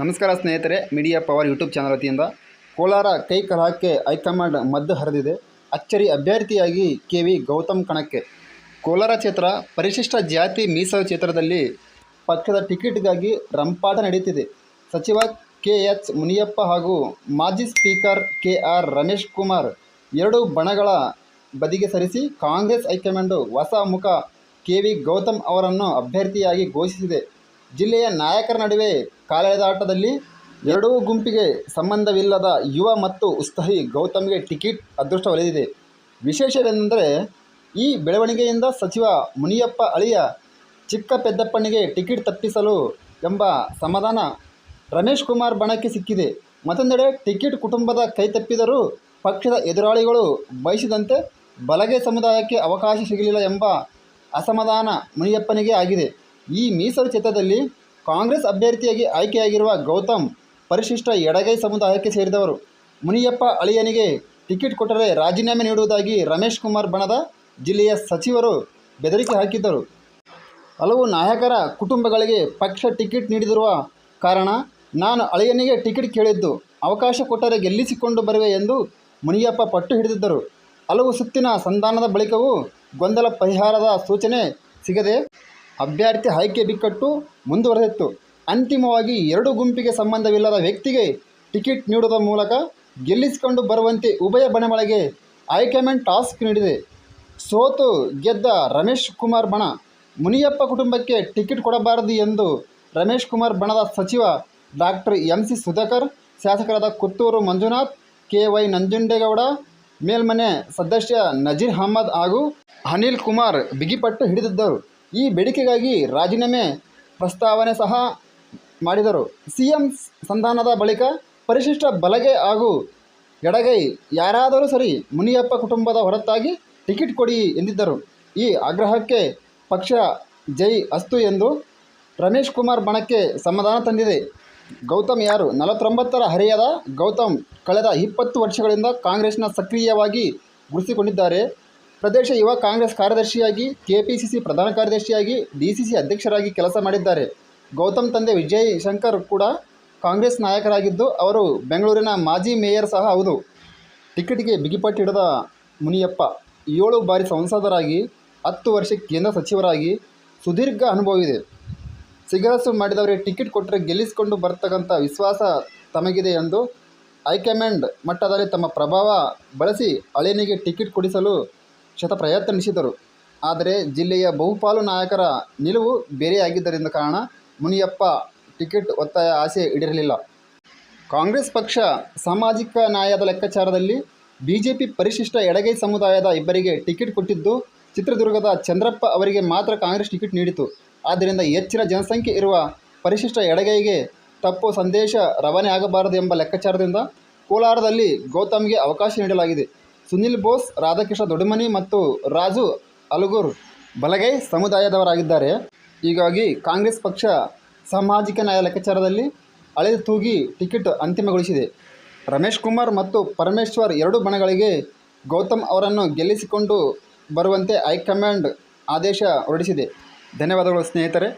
ನಮಸ್ಕಾರ ಸ್ನೇಹಿತರೆ media power YouTube channel ವತಿಯಿಂದ. ಕೋಲಾರ ಕೈ ಕಲಹಕ್ಕೆ ಹೈಕಮಾಂಡ್ ಮದ್ದು ಹರಿದಿದೆ. ಅಚ್ಚರಿ ಅಭ್ಯರ್ಥಿಯಾಗಿ ಕೆ ವಿ ಗೌತಮ್ ಕಣಕ್ಕೆ. ಕೋಲಾರ ಕ್ಷೇತ್ರ ಪರಿಶಿಷ್ಟ ಜಾತಿ ಮೀಸಲು ಕ್ಷೇತ್ರದಲ್ಲಿ ಪಕ್ಷದ ಟಿಕೆಟ್ಗಾಗಿ ರಂಪಾಟ ನಡೆಯುತ್ತಿದೆ ಸಚಿವ ಕೆ ಎಚ್ ಮುನಿಯಪ್ಪ ಹಾಗೂ ಮಾಜಿ speaker K R Ramesh Kumar ಎರಡು ಬಣಗಳ ಬದಿಗೆ ಸರಿಸಿ ಕಾಂಗ್ರೆಸ್ ಹೈಕಮಾಂಡು ಹೊಸ ಮುಖ ಕೆ ವಿ ಗೌತಮ್ ಅವರನ್ನು ಅಭ್ಯರ್ಥಿಯಾಗಿ ಘೋಷಿಸಿದೆ. ಜಿಲ್ಲೆಯ ನಾಯಕರ ನಡುವೆ ಕಾಲೆಳೆದಾಟದಲ್ಲಿ ಎರಡೂ ಗುಂಪಿಗೆ ಸಂಬಂಧವಿಲ್ಲದ ಯುವ ಮತ್ತು ಉತ್ಸಾಹಿ ಗೌತಮ್ಗೆ ಟಿಕೆಟ್ ಅದೃಷ್ಟ ಒಲಿದಿದೆ ವಿಶೇಷವೆಂದರೆ ಈ ಬೆಳವಣಿಗೆಯಿಂದ ಸಚಿವ ಮುನಿಯಪ್ಪ ಅಳಿಯ ಚಿಕ್ಕ ಪೆದ್ದಪ್ಪನಿಗೆ ಟಿಕೆಟ್ ತಪ್ಪಿಸಲು ಎಂಬ ಸಮಾಧಾನ ರಮೇಶ್ ಕುಮಾರ್ ಬಣಕ್ಕೆ ಸಿಕ್ಕಿದೆ. ಮತ್ತೊಂದೆಡೆ ಟಿಕೆಟ್ ಕುಟುಂಬದ ಕೈ ತಪ್ಪಿದರೂ ಪಕ್ಷದ ಎದುರಾಳಿಗಳು ಬಯಸಿದಂತೆ ಬಲಗೆ ಸಮುದಾಯಕ್ಕೆ ಅವಕಾಶ ಸಿಗಲಿಲ್ಲ ಎಂಬ ಅಸಮಾಧಾನ ಮುನಿಯಪ್ಪನಿಗೆ ಆಗಿದೆ. ಈ ಮೀಸಲು ಚಿತ್ರದಲ್ಲಿ ಕಾಂಗ್ರೆಸ್ ಅಭ್ಯರ್ಥಿಯಾಗಿ ಆಯ್ಕೆಯಾಗಿರುವ ಗೌತಮ್ ಪರಿಶಿಷ್ಟ ಎಡಗೈ ಸಮುದಾಯಕ್ಕೆ ಸೇರಿದವರು. ಮುನಿಯಪ್ಪ ಅಳಿಯನಿಗೆ ಟಿಕೆಟ್ ಕೊಟ್ಟರೆ ರಾಜೀನಾಮೆ ನೀಡುವುದಾಗಿ ರಮೇಶ್ ಕುಮಾರ್ ಬಣದ ಜಿಲ್ಲೆಯ ಸಚಿವರು ಬೆದರಿಕೆ ಹಾಕಿದ್ದರು. ಹಲವು ನಾಯಕರ ಕುಟುಂಬಗಳಿಗೆ ಪಕ್ಷ ಟಿಕೆಟ್ ನೀಡಿದಿರುವ ಕಾರಣ ನಾನು ಅಳಿಯನಿಗೆ ಟಿಕೆಟ್ ಕೇಳಿದ್ದು, ಅವಕಾಶ ಕೊಟ್ಟರೆ ಗೆಲ್ಲಿಸಿಕೊಂಡು ಬರುವೆ ಎಂದು ಮುನಿಯಪ್ಪ ಪಟ್ಟು ಹಿಡಿದಿದ್ದರು. ಹಲವು ಸುತ್ತಿನ ಸಂಧಾನದ ಬಳಿಕವೂ ಗೊಂದಲ ಪರಿಹಾರದ ಸೂಚನೆ ಸಿಗದೆ ಅಭ್ಯರ್ಥಿ ಆಯ್ಕೆ ಬಿಕ್ಕಟ್ಟು ಮುಂದುವರೆದಿತ್ತು. ಅಂತಿಮವಾಗಿ ಎರಡು ಗುಂಪಿಗೆ ಸಂಬಂಧವಿಲ್ಲದ ವ್ಯಕ್ತಿಗೆ ಟಿಕೆಟ್ ನೀಡುವುದರ ಮೂಲಕ ಗೆಲ್ಲಿಸಿಕೊಂಡು ಬರುವಂತೆ ಉಭಯ ಬಣಗಳಿಗೆ ಹೈಕಮಾಂಡ್ ಟಾಸ್ಕ್ ನೀಡಿದೆ. ಸೋತು ಗೆದ್ದ ರಮೇಶ್ ಕುಮಾರ್ ಬಣ. ಮುನಿಯಪ್ಪ ಕುಟುಂಬಕ್ಕೆ ಟಿಕೆಟ್ ಕೊಡಬಾರದು ಎಂದು ರಮೇಶ್ ಕುಮಾರ್ ಬಣದ ಸಚಿವ ಡಾಕ್ಟರ್ ಎಂ ಸಿ ಸುಧಾಕರ್, ಶಾಸಕರಾದ ಕುತ್ತೂರು ಮಂಜುನಾಥ್, ಕೆ ವೈ ನಂಜುಂಡೇಗೌಡ, ಮೇಲ್ಮನೆ ಸದಸ್ಯ ನಜೀರ್ ಅಹಮ್ಮದ್ ಹಾಗೂ ಅನಿಲ್ ಕುಮಾರ್ ಬಿಗಿಪಟ್ಟು ಹಿಡಿದಿದ್ದರು. ಈ ಬೇಡಿಕೆಗಾಗಿ ರಾಜೀನಾಮೆ ಪ್ರಸ್ತಾವನೆ ಸಹ ಮಾಡಿದರು. ಸಿಎಂ ಸಂಧಾನದ ಬಳಿಕ ಪರಿಶಿಷ್ಟ ಬಲಗೆ ಹಾಗೂ ಎಡಗೈ ಯಾರಾದರೂ ಸರಿ ಮುನಿಯಪ್ಪ ಕುಟುಂಬದ ಹೊರತಾಗಿ ಟಿಕೆಟ್ ಕೊಡಿ ಎಂದಿದ್ದರು. ಈ ಆಗ್ರಹಕ್ಕೆ ಪಕ್ಷ ಜೈ ಅಸ್ತು ಎಂದು ರಮೇಶ್ ಕುಮಾರ್ ಬಣಕ್ಕೆ ಸಮಾಧಾನ ತಂದಿದೆ. ಗೌತಮ್ ಯಾರು? ನಲವತ್ತೊಂಬತ್ತರ ಹರಿಯದ ಗೌತಮ್ ಕಳೆದ ಇಪ್ಪತ್ತು ವರ್ಷಗಳಿಂದ ಕಾಂಗ್ರೆಸ್ನ ಸಕ್ರಿಯವಾಗಿ ಗುರುತಿಸಿಕೊಂಡಿದ್ದಾರೆ. ಪ್ರದೇಶ ಯುವ ಕಾಂಗ್ರೆಸ್ ಕಾರ್ಯದರ್ಶಿಯಾಗಿ, ಕೆಪಿಸಿಸಿ ಪ್ರಧಾನ ಕಾರ್ಯದರ್ಶಿಯಾಗಿ, ಡಿಸಿಸಿ ಅಧ್ಯಕ್ಷರಾಗಿ ಕೆಲಸ ಮಾಡಿದ್ದಾರೆ. ಗೌತಮ್ ತಂದೆ ವಿಜಯ್ ಶಂಕರ್ ಕೂಡ ಕಾಂಗ್ರೆಸ್ ನಾಯಕರಾಗಿದ್ದು, ಅವರು ಬೆಂಗಳೂರಿನ ಮಾಜಿ ಮೇಯರ್ ಸಹ ಹೌದು. ಟಿಕೆಟ್ಗೆ ಬಿಗಿಪಟ್ಟಿಡದ ಮುನಿಯಪ್ಪ, ಏಳು ಬಾರಿ ಸಂಸದರಾಗಿ, ಹತ್ತು ವರ್ಷ ಕೇಂದ್ರ ಸಚಿವರಾಗಿ ಸುದೀರ್ಘ ಅನುಭವವಿದೆ. ಸಿಗರಸು ಮಾಡಿದವರಿಗೆ ಟಿಕೆಟ್ ಕೊಟ್ಟರೆ ಗೆಲ್ಲಿಸಿಕೊಂಡು ಬರ್ತಕ್ಕಂಥ ವಿಶ್ವಾಸ ತಮಗಿದೆ ಎಂದು ಹೈಕಮಾಂಡ್ ಮಟ್ಟದಲ್ಲಿ ತಮ್ಮ ಪ್ರಭಾವ ಬಳಸಿ ಅಳಿಯನಿಗೆ ಟಿಕೆಟ್ ಕೊಡಿಸಲು ಶತ ಪ್ರಯತ್ನಿಸಿದರು. ಆದರೆ ಜಿಲ್ಲೆಯ ಬಹುಪಾಲು ನಾಯಕರ ನಿಲುವು ಬೇರೆಯಾಗಿದ್ದರಿಂದ ಕಾರಣ ಮುನಿಯಪ್ಪ ಟಿಕೆಟ್ ಒತ್ತಾಯ ಆಸೆ ಈಡೇರಲಿಲ್ಲ. ಕಾಂಗ್ರೆಸ್ ಪಕ್ಷ ಸಾಮಾಜಿಕ ನ್ಯಾಯದ ಲೆಕ್ಕಾಚಾರದಲ್ಲಿ ಬಿಜೆಪಿ ಪರಿಶಿಷ್ಟ ಎಡಗೈ ಸಮುದಾಯದ ಇಬ್ಬರಿಗೆ ಟಿಕೆಟ್ ಕೊಟ್ಟಿದ್ದು ಚಿತ್ರದುರ್ಗದ ಚಂದ್ರಪ್ಪ ಅವರಿಗೆ ಮಾತ್ರ ಕಾಂಗ್ರೆಸ್ ಟಿಕೆಟ್ ನೀಡಿತು. ಆದ್ದರಿಂದ ಹೆಚ್ಚಿನ ಜನಸಂಖ್ಯೆ ಇರುವ ಪರಿಶಿಷ್ಟ ಎಡಗೈಗೆ ತಪ್ಪು ಸಂದೇಶ ರವಾನೆ ಆಗಬಾರದು ಎಂಬ ಲೆಕ್ಕಾಚಾರದಿಂದ ಕೋಲಾರದಲ್ಲಿ ಗೌತಮ್ಗೆ ಅವಕಾಶ ನೀಡಲಾಗಿದೆ. ಸುನಿಲ್ ಬೋಸ್, ರಾಧಾಕೃಷ್ಣ ದೊಡ್ಡಮನಿ ಮತ್ತು ರಾಜು ಅಲಗೂರ್ ಬಲಗೈ ಸಮುದಾಯದವರಾಗಿದ್ದಾರೆ. ಹೀಗಾಗಿ ಕಾಂಗ್ರೆಸ್ ಪಕ್ಷ ಸಾಮಾಜಿಕ ನ್ಯಾಯ ಲೆಕ್ಕಾಚಾರದಲ್ಲಿ ಅಳೆದು ತೂಗಿ ಟಿಕೆಟ್ ಅಂತಿಮಗೊಳಿಸಿದೆ. ರಮೇಶ್ ಕುಮಾರ್ ಮತ್ತು ಪರಮೇಶ್ವರ್ ಎರಡು ಬಣಗಳಿಗೆ ಗೌತಮ್ ಅವರನ್ನು ಗೆಲ್ಲಿಸಿಕೊಂಡು ಬರುವಂತೆ ಹೈಕಮಾಂಡ್ ಆದೇಶ ಹೊರಡಿಸಿದೆ. ಧನ್ಯವಾದಗಳು ಸ್ನೇಹಿತರೆ.